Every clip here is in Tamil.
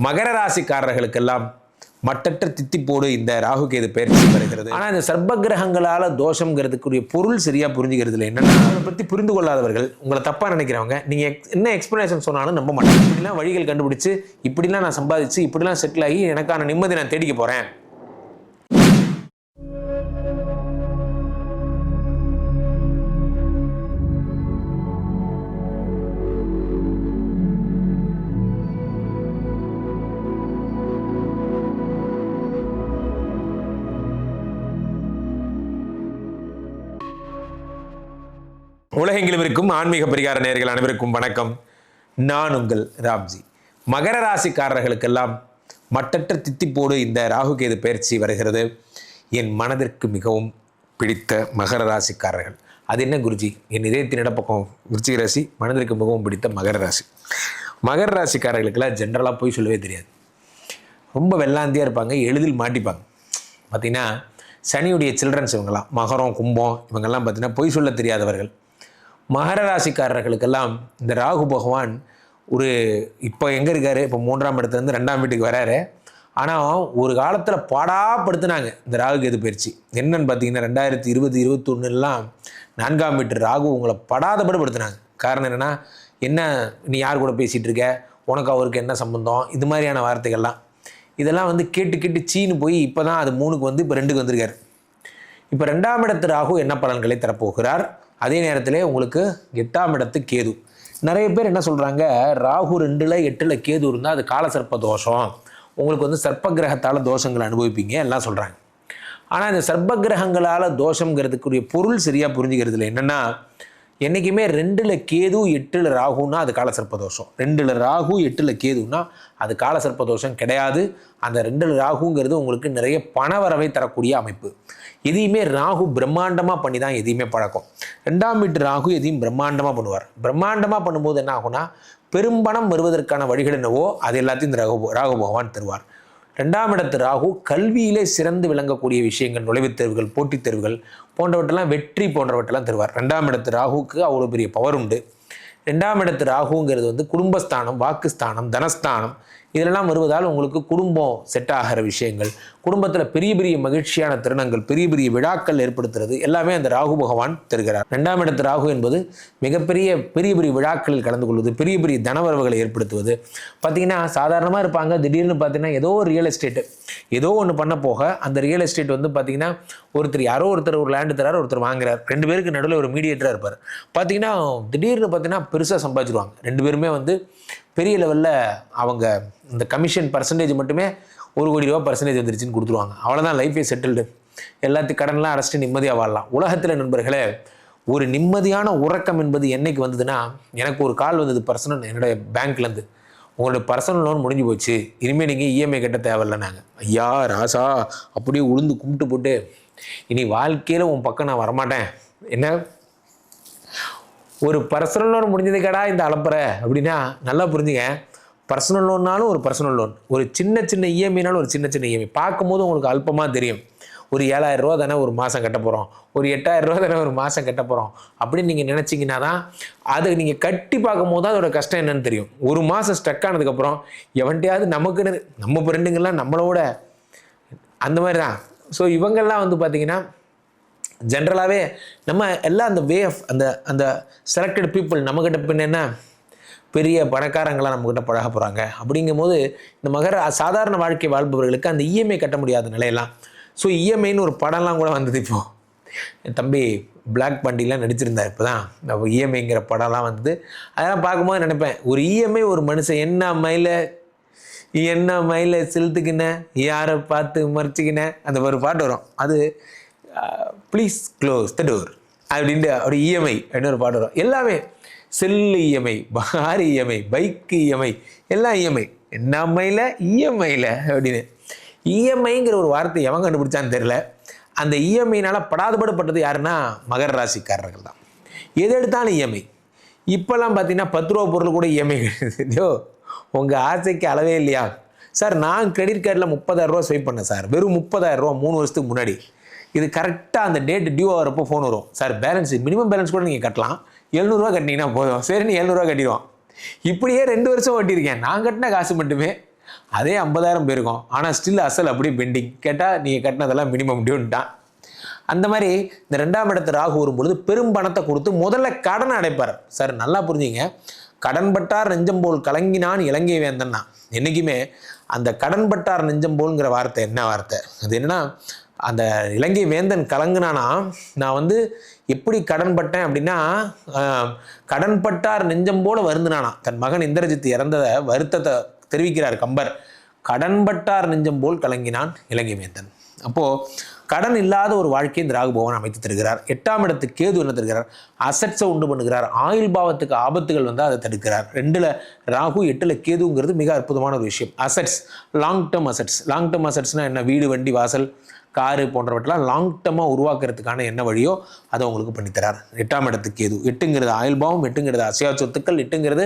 மகர ராசிக்காரர்களுக்கெல்லாம் மட்டற்ற தித்திப்போடு இந்த ராகு கேது பயிற்சி வருகிறது. ஆனால் இந்த சர்ப்ப கிரகங்களால் தோஷங்கிறதுக்குரிய பொருள் சரியாக புரிஞ்சுக்கிறது இல்லை என்னென்னா அதை பற்றி புரிந்து கொள்ளாதவர்கள் உங்களை தப்பாக நினைக்கிறவங்க நீங்கள் எக் என்ன எக்ஸ்பிளனேஷன் சொன்னாலும் நம்ப மாட்டேன் இப்படிலாம் வழிகள் கண்டுபிடிச்சு இப்படிலாம் நான் சம்பாதிச்சு இப்படிலாம் செட்டில் ஆகி எனக்கான நிம்மதி நான் தேடிக்க போகிறேன் உலகெங்கிலும் இருக்கும் ஆன்மீக பரிகார நேர்கள் அனைவருக்கும் வணக்கம். நான் உங்கள் ராம்ஜி. மகர ராசிக்காரர்களுக்கெல்லாம் மட்டற்ற தித்திப்போடு இந்த ராகு கேது பயிற்சி வருகிறது. என் மனதிற்கு மிகவும் பிடித்த மகர ராசிக்காரர்கள். அது என்ன குருஜி? என் இதயத்தின் இடப்பக்கம் விருச்சிக ராசி மனதிற்கு மிகவும் பிடித்த மகர ராசி. மகர ராசிக்காரர்களுக்கெல்லாம் ஜென்ரலாக போய் சொல்லவே தெரியாது. ரொம்ப வெள்ளாந்தியாக இருப்பாங்க எளிதில் மாட்டிப்பாங்க. பார்த்தீங்கன்னா சனியுடைய சில்ட்ரன்ஸ் இவங்கெல்லாம் மகரம் கும்பம் இவங்கெல்லாம் பார்த்திங்கன்னா பொய் சொல்ல தெரியாதவர்கள். மகர ராசிக்காரர்களுக்கெல்லாம் இந்த ராகு பகவான் ஒரு இப்போ எங்கே இருக்காரு? இப்போ மூன்றாம் இடத்துலேருந்து ரெண்டாம் வீட்டுக்கு வராரு. ஆனால் ஒரு காலத்தில் பாடாப்படுத்தினாங்க. இந்த ராகு கேது பயிற்சி? என்னன்னு பார்த்தீங்கன்னா ரெண்டாயிரத்தி இருபது இருபத்தொன்னுலாம் நான்காம் வீட்டு ராகு உங்களை படாதபடுப்படுத்தினாங்க. காரணம் என்னென்னா என்ன நீ யார் கூட பேசிகிட்டு இருக்க? உனக்கு அவருக்கு என்ன சம்பந்தம்? இது மாதிரியான வார்த்தைகள்லாம். இதெல்லாம் வந்து கேட்டு கேட்டு சீனு போய் இப்போ தான் அது மூணுக்கு வந்து இப்போ ரெண்டுக்கு வந்திருக்காரு. இப்போ ரெண்டாம் இடத்து ராகு என்ன பலன்களை தரப்போகிறார்? அதே நேரத்தில் உங்களுக்கு எட்டாம் இடத்து கேது. நிறைய பேர் என்ன சொல்கிறாங்க ராகு ரெண்டில் எட்டில் கேது இருந்தால் அது காலசர்ப்ப தோஷம். உங்களுக்கு வந்து சர்ப்ப கிரகத்தால் தோஷங்களை அனுபவிப்பீங்க எல்லாம் சொல்கிறாங்க ஆனால் இந்த சர்ப்ப கிரகங்களால் தோஷங்கிறதுக்குரிய பொருள் சரியாக புரிஞ்சுக்கிறது இல்லை என்னென்னா என்றைக்குமே ரெண்டில் கேது எட்டில் ராகுன்னா அது காலசர்ப்ப தோஷம் ரெண்டில் ராகு எட்டில் கேதுன்னா அது காலசர்ப்ப தோஷம் கிடையாது. அந்த ரெண்டில் ராகுங்கிறது உங்களுக்கு நிறைய பணவரவை தரக்கூடிய அமைப்பு. எதையுமே ராகு பிரம்மாண்டமாக பண்ணி தான் எதையுமே பழக்கம். ரெண்டாம் வீட்டு ராகு எதையும் பிரம்மாண்டமாக பண்ணுவார். பிரம்மாண்டமாக பண்ணும்போது என்ன ஆகும்னா பெரும்பணம் வருவதற்கான வழிகள் என்னவோ அது எல்லாத்தையும் இந்த ராகு ராகு பகவான் தருவார். ரெண்டாம் இடத்து ராகு கல்வியிலே சிறந்து விளங்கக்கூடிய விஷயங்கள் நுழைவுத் தேர்வுகள் போட்டித் தேர்வுகள் போன்றவற்றெல்லாம் வெற்றி போன்றவற்றெல்லாம் தருவார். ரெண்டாம் இடத்து ராகுவுக்கு அவ்வளோ பெரிய பவர் உண்டு. ரெண்டாம் இடத்து ராகுங்கிறது வந்து குடும்பஸ்தானம் வாக்குஸ்தானம் தனஸ்தானம் இதெல்லாம் வருவதால் உங்களுக்கு குடும்பம் செட் ஆகிற விஷயங்கள் குடும்பத்தில் பெரிய பெரிய மகிழ்ச்சியான தருணங்கள் பெரிய பெரிய விழாக்கள் ஏற்படுத்துறது எல்லாமே அந்த ராகு பகவான் தருகிறார். ரெண்டாம் இடத்து ராகு என்பது மிகப்பெரிய பெரிய பெரிய விழாக்களில் கலந்து கொள்வது பெரிய பெரிய தனவரவுகளை ஏற்படுத்துவது. பார்த்தீங்கன்னா சாதாரணமாக இருப்பாங்க. திடீர்னு பார்த்தீங்கன்னா ஏதோ ஒரு ரியல் எஸ்டேட்டு ஏதோ ஒன்று பண்ண போக அந்த ரியல் எஸ்டேட் வந்து பார்த்தீங்கன்னா ஒருத்தர் யாரோ ஒருத்தர் ஒரு லேண்டு தரார் ஒருத்தர் வாங்குறார். ரெண்டு பேருக்கு நடுவில் ஒரு மீடியேட்டராக இருப்பார். பார்த்தீங்கன்னா திடீர்னு பார்த்தீங்கன்னா பெருசாக சம்பாதிச்சிருவாங்க. ரெண்டு பேருமே வந்து பெரிய லெவலில் அவங்க இந்த கமிஷன் பர்சன்டேஜ் மட்டுமே ஒரு கோடி ரூபா பர்சன்டேஜ் வந்துருச்சுன்னு கொடுத்துருவாங்க. அவ்வளோதான் லைஃபே செட்டில்டு எல்லாத்தையும் கடன்லாம் அடைச்சிட்டு நிம்மதியாக வாழலாம். உலகத்தில் நண்பர்களே ஒரு நிம்மதியான உறக்கம் என்பது என்னைக்கு வந்ததுன்னா எனக்கு ஒரு கால் வந்தது பர்சனல் என்னுடைய பேங்க்லேருந்து உங்களோட பர்சனல் லோன் முடிஞ்சு போச்சு. இனிமேல் நீங்கள் இஎம்ஐ கட்ட தேவையில்லை நாங்கள் ஐயா ராசா அப்படியே உளுந்து கும்பிட்டு போட்டு இனி வாழ்க்கையில் உன் பக்கம் நான் வரமாட்டேன். என்ன? ஒரு பர்சனல் லோன் முடிஞ்சதுக்கடா இந்த அலப்புற அப்படின்னா நல்லா புரிஞ்சுங்க. பர்சனல் லோன்னாலும் ஒரு பர்சனல் லோன் ஒரு சின்ன சின்ன இஎம்ஐனாலும் ஒரு சின்ன சின்ன இஎம்ஐ பார்க்கும்போது உங்களுக்கு அல்பமாக தெரியும். ஒரு ஏழாயிரம் ரூபா தானே ஒரு மாதம் கட்ட போகிறோம் ஒரு எட்டாயிரம் ரூபா தானே ஒரு மாதம் கட்ட போகிறோம் அப்படின்னு நீங்கள் நினச்சிங்கன்னா தான் அதை நீங்கள் கட்டி பார்க்கும்போது தான் அதோட கஷ்டம் என்னன்னு தெரியும். ஒரு மாதம் ஸ்டக் ஆனதுக்கப்புறம் எவன்ட்டையாவது நமக்குன்னு நம்ம ஃப்ரெண்டுங்கள்லாம் நம்மளோட அந்த மாதிரி தான். ஸோ இவங்கெல்லாம் வந்து பார்த்திங்கன்னா ஜென்ரலாகவே நம்ம எல்லாம் அந்த வே ஆஃப் அந்த அந்த செலக்டட் பீப்புள் நம்மக்கிட்ட பின்ன என்ன? பெரிய பணக்காரங்களாம் நம்மக்கிட்ட பழக போகிறாங்க அப்படிங்கும்போது இந்த மகர சாதாரண வாழ்க்கை வாழ்பவர்களுக்கு அந்த இஎம்ஐ கட்ட முடியாத நிலையெல்லாம். ஸோ இஎம்ஐன்னு ஒரு படம்லாம் கூட வந்தது இப்போது என் தம்பி பிளாக் பண்டிலாம் நடிச்சிருந்தார் இப்போ தான் இஎம்ஐங்கிற படம்லாம் வந்தது. அதெல்லாம் பார்க்கும்போது நினைப்பேன் ஒரு இஎம்ஐ ஒரு மனுஷன் என்ன மயில என்ன மயில செலுத்துக்கின யாரை பார்த்து மறைச்சிக்கின அந்த ஒரு பாட்டு வரும். அது ப்ளீஸ் க்ளோஸ் த டோர் அப்படின்ட்டு அப்படி இஎம்ஐ அப்படின்னு ஒரு பாட்டு வரும் எல்லாமே செல்லு இஎம்ஐ பார் இஎம்ஐ பைக்கு இஎம்ஐ எல்லாம் இஎம்ஐ நம்மையில் இஎம்ஐயில் அப்படின்னு இஎம்ஐங்கிற ஒரு வார்த்தை எவன் கண்டுபிடிச்சான்னு தெரில அந்த இஎம்ஐனால் படாதபடப்பட்டது யாருன்னா மகர ராசிக்காரர்கள் தான் எது எடுத்தாலும் இஎம்ஐ இப்போல்லாம் பார்த்தீங்கன்னா பத்து ரூபா பொருள் கூட இஎம்ஐ கிடையாதுயோ உங்கள் ஆசைக்கு அளவே இல்லையா சார் நான் கிரெடிட் கார்டில் முப்பதாயிரரூவா ஸ்வைப் பண்ணேன் சார் வெறும் முப்பதாயிரரூவா மூணு வருஷத்துக்கு முன்னாடி இது கரெக்டாக அந்த டேட் டியூ ஆகிறப்போ ஃபோன் வரும். சார் பேலன்ஸ் மினிமம் பேலன்ஸ் கூட நீங்கள் கட்டலாம். எழுநூறுவா கட்டினீங்கன்னா போதும். சரி நீ எழுநூறுவா கட்டிடுவோம் இப்படியே ரெண்டு வருஷம் ஓட்டியிருக்கேன். நான் கட்டின காசு மட்டுமே. அதே ஐம்பதாயிரம் போயிருக்கும். ஆனால் ஸ்டில் அசல் அப்படியே பெண்டிங் கேட்டால் நீங்கள் கட்டினதெல்லாம் மினிமம் டியூன்ட்டான் அந்த மாதிரி இந்த ரெண்டாம் இடத்து ராகு வரும்பொழுது பெரும் பணத்தை கொடுத்து முதல்ல கடனை அடைப்பார். சார் நல்லா புரிஞ்சுங்க. கடன்பட்டார் நெஞ்சம் போல் கலங்கினான் இலங்கை வேந்தன்னா. என்றைக்குமே அந்த கடன்பட்டார் நெஞ்சம் போல்ங்கிற வார்த்தை என்ன வார்த்தை? அது என்னன்னா அந்த இலங்கை வேந்தன் கலங்குனானா நான் வந்து எப்படி கடன்பட்டேன் அப்படின்னா கடன்பட்டார் நெஞ்சம் போல வருந்தினானா. தன் மகன் இந்திரஜித் இறந்ததை வருத்தத்தை தெரிவிக்கிறார் கம்பர். கடன்பட்டார் நெஞ்சம் போல் கலங்கினான் இலங்கை வேந்தன். அப்போது கடன் இல்லாத ஒரு வாழ்க்கையை இந்த ராகு பகவான் அமைத்து தருகிறார். எட்டாம் இடத்து கேது என்ன தருகிறார்? அசட்ஸை உண்டு பண்ணுகிறார். ஆயுள் பாவத்துக்கு ஆபத்துகள் வந்து அதை தடுக்கிறார். ரெண்டில் ராகு எட்டில் கேதுங்கிறது மிக அற்புதமான ஒரு விஷயம். Assets long term assets long term அசட்ஸ்னால் என்ன? வீடு வண்டி வாசல். காரு போன்றவற்றெல்லாம் லாங் டேர்மாக உருவாக்குறதுக்கான என்ன வழியோ அதை உங்களுக்கு பண்ணித்தரார் எட்டாம் இடத்துக்கு கேது எட்டுங்கிறது ஆயுள் பாவம் எட்டுங்கிறது அசையா சொத்துக்கள் எட்டுங்கிறது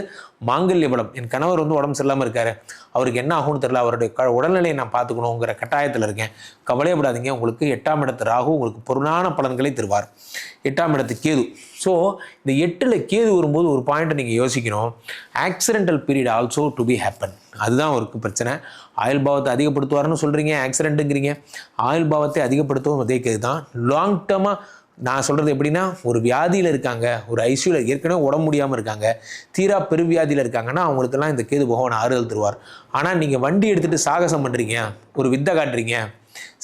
மாங்கல்ய பலம். என் கணவர் வந்து உடம்பு சரியில்லாமல் இருக்காரு. அவருக்கு என்ன ஆகும்னு தெரியல. அவருடைய க உடல்நிலையை நான் பார்த்துக்கணுங்கிற கட்டாயத்தில் இருக்கேன். கவலையப்படாதீங்க. உங்களுக்கு எட்டாம் இடத்து ராகு உங்களுக்கு பொருளான பலன்களை தருவார். எட்டாம் இடத்து கேது ஸோ இந்த எட்டில் கேது வரும்போது ஒரு பாயிண்ட்டை நீங்கள் யோசிக்கணும். Accidental period also to be happen அதுதான் ஒரு பிரச்சனை. ஆயுள் பாவத்தை அதிகப்படுத்துவார்னு சொல்கிறீங்க ஆக்சிடென்ட்டுங்கிறீங்க ஆயுள் பாவத்தை அதிகப்படுத்தவும் அதே கேது தான் லாங் டேர்மாக நான் சொல்கிறது எப்படின்னா ஒரு வியாதியில் இருக்காங்க ஒரு ஐசியூவில் ஏற்கனவே உடம்பு முடியாமல் இருக்காங்க தீரா பெருவியாதியில் இருக்காங்கன்னா அவங்களுக்கெல்லாம் இந்த கேது பகவான் ஆறுதல் தருவார். ஆனால் நீங்கள் வண்டி எடுத்துகிட்டு சாகசம் பண்ணுறீங்க ஒரு வித்தை காட்டுறீங்க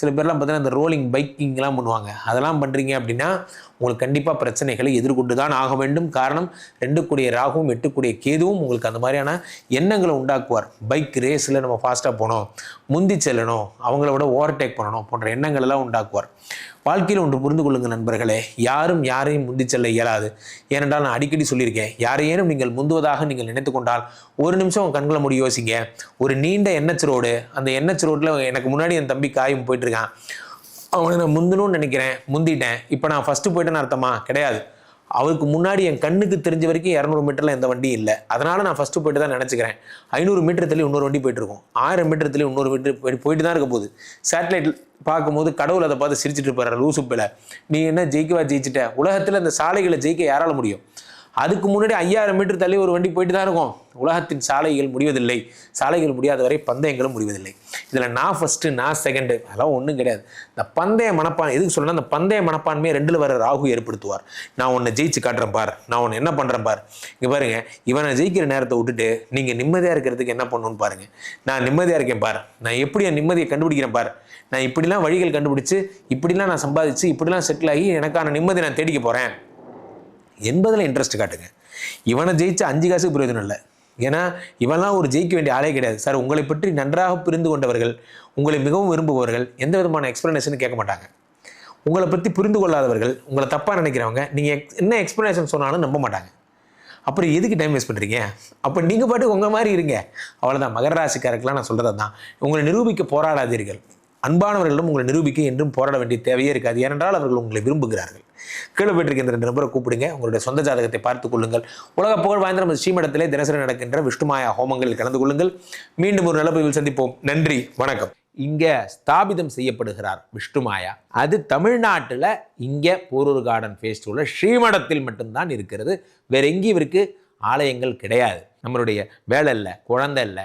சில பேர்லாம் பார்த்தீங்கன்னா இந்த ரோலிங் பைக்கிங்லாம் பண்ணுவாங்க. அதெல்லாம் பண்ணுறீங்க அப்படின்னா உங்களுக்கு கண்டிப்பாக பிரச்சனைகளை எதிர்கொண்டு தான் ஆக வேண்டும். காரணம் ரெண்டு கூடிய ராகுவும் எட்டு கேதுவும் உங்களுக்கு அந்த மாதிரியான எண்ணங்களை உண்டாக்குவார். பைக் ரேஸில் நம்ம ஃபாஸ்ட்டாக போகணும் முந்தி செல்லணும் அவங்கள விட ஓவர்டேக் பண்ணணும் போன்ற எண்ணங்கள் எல்லாம் உண்டாக்குவார். வாழ்க்கையில் ஒன்று புரிந்து கொள்ளுங்கள் நண்பர்களே. யாரும் யாரையும் முந்தி செல்ல இயலாது. ஏனென்றால் நான் அடிக்கடி சொல்லியிருக்கேன் யாரையேனும் நீங்கள் முந்துவதாக நீங்கள் நினைத்து கொண்டால் ஒரு நிமிஷம் உங்கள் கண்களை முடி யோசிங்க. ஒரு நீண்ட எண்ணச்சரோடு ரோடு அந்த எண்ணச்சரோட்டில் ரோட்டில் எனக்கு முன்னாடி என் தம்பி காயும் போயிட்டுருக்கான் அவனை நான் முந்தணும்னு நினைக்கிறேன் முந்திட்டேன். இப்போ நான் ஃபஸ்ட்டு போயிட்டேன்னு அர்த்தமா? கிடையாது. அவருக்கு முன்னாடி என் கண்ணுக்கு தெரிஞ்ச வரைக்கும் இரநூறு மீட்டரில் எந்த வண்டியும் இல்லை. அதனால் நான் ஃபஸ்ட்டு போயிட்டு தான் நினச்சிக்கிறேன். ஐநூறு மீட்டர் தள்ளி இன்னொரு வண்டி போயிட்டு இருக்கும். ஆயிரம் மீட்டர் தள்ளி இன்னொரு மீட்டர் போய் போயிட்டு தான் இருக்க போகுது. சேட்டலைட் பார்க்கும்போது கடவுள் அதை பார்த்து சிரிச்சிட்டு இருப்பார் லூசுப்பில் நீ என்ன ஜெயிக்கவா ஜெயிச்சிட்ட? உலகத்தில் இந்த சாலைகளை ஜெயிக்க யாரால முடியும்? அதுக்கு முன்னாடி ஐயாயிரம் மீட்டர் தள்ளி ஒரு வண்டி போயிட்டு தான் இருக்கும். உலகத்தின் சாலைகள் முடிவதில்லை. சாலைகள் முடியாத வரை பந்தயங்களும் முடிவதில்லை. இதில் நான் ஃபஸ்ட்டு நான் செகண்டு அதெல்லாம் ஒன்றும் கிடையாது. இந்த பந்தய மனப்பான் எதுக்கு சொல்லணும் அந்த பந்தய மனப்பான்மையை ரெண்டில் வர ராகு ஏற்படுத்துவார். நான் உன்னை ஜெயிச்சு காட்டுறேன் பார். நான் உன்னை என்ன பண்ணுறேன் பார். இங்கே பாருங்க இவனை ஜெயிக்கிற நேரத்தை விட்டுட்டு நீங்கள் நிம்மதியாக இருக்கிறதுக்கு என்ன பண்ணணும்னு பாருங்கள் நான் நிம்மதியாக இருக்கேன் பார். நான் எப்படி என் நிம்மதியை கண்டுபிடிக்கிறேன் பார். நான் இப்படிலாம் வழிகள் கண்டுபிடிச்சு இப்படிலாம் நான் சம்பாதிச்சு இப்படிலாம் செட்டில் ஆகி எனக்கான நிம்மதி நான் தேடிக்க போகிறேன் என்பதில் இன்ட்ரெஸ்ட் காட்டுங்க. இவனை ஜெயிச்ச அஞ்சு காசுக்கு பிரயோஜனம் இல்லை. ஏன்னா இவெல்லாம் ஒரு ஜெயிக்க வேண்டிய ஆளே கிடையாது. சார் உங்களை பற்றி நன்றாக புரிந்து கொண்டவர்கள் உங்களை மிகவும் விரும்புபவர்கள் எந்த விதமான எக்ஸ்ப்ளனேஷனும் கேட்க மாட்டாங்க. உங்களை பற்றி புரிந்து கொள்ளாதவர்கள் உங்களை தப்பாக நினைக்கிறவங்க நீங்கள் என்ன எக்ஸ்ப்ளனேஷன் சொன்னாலும் நம்ப மாட்டாங்க. அப்புறம் எதுக்கு டைம் வேஸ்ட் பண்ணுறீங்க அப்போ நீங்கள் பாட்டு உங்கள் மாதிரி இருங்க. அவ்வளோதான் மகர ராசிக்காரருக்கெல்லாம் நான் சொல்கிறது தான் உங்களை நிரூபிக்க போராடாதீர்கள். அன்பானவர்களிடம் உங்களை நிரூபிக்க என்றும் போராட வேண்டிய தேவையே இருக்காது. ஏனென்றால் அவர்கள் உங்களை விரும்புகிறார்கள். கீழே போயிட்டு இந்த ரெண்டு நபரை கூப்பிடுங்க. உங்களுடைய சொந்த ஜாதகத்தை பார்த்துக் கொள்ளுங்கள். உலக புகழ் வாய்ந்த நமது ஸ்ரீமடத்திலே தினசரி நடக்கின்ற விஷ்ணுமாயா ஹோமங்களில் கலந்து கொள்ளுங்கள். மீண்டும் ஒரு நிலப்பதிவில் சந்திப்போம். நன்றி. வணக்கம். இங்க ஸ்தாபிதம் செய்யப்படுகிறார் விஷ்ணுமாயா. அது தமிழ்நாட்டில் இங்கே போரூர் கார்டன் ஃபேஸ்டிவலில் ஸ்ரீமடத்தில் மட்டும்தான் இருக்கிறது. வேற எங்கேயும் இவருக்கு ஆலயங்கள் கிடையாது. நம்மளுடைய வேலை இல்லை குழந்தை இல்லை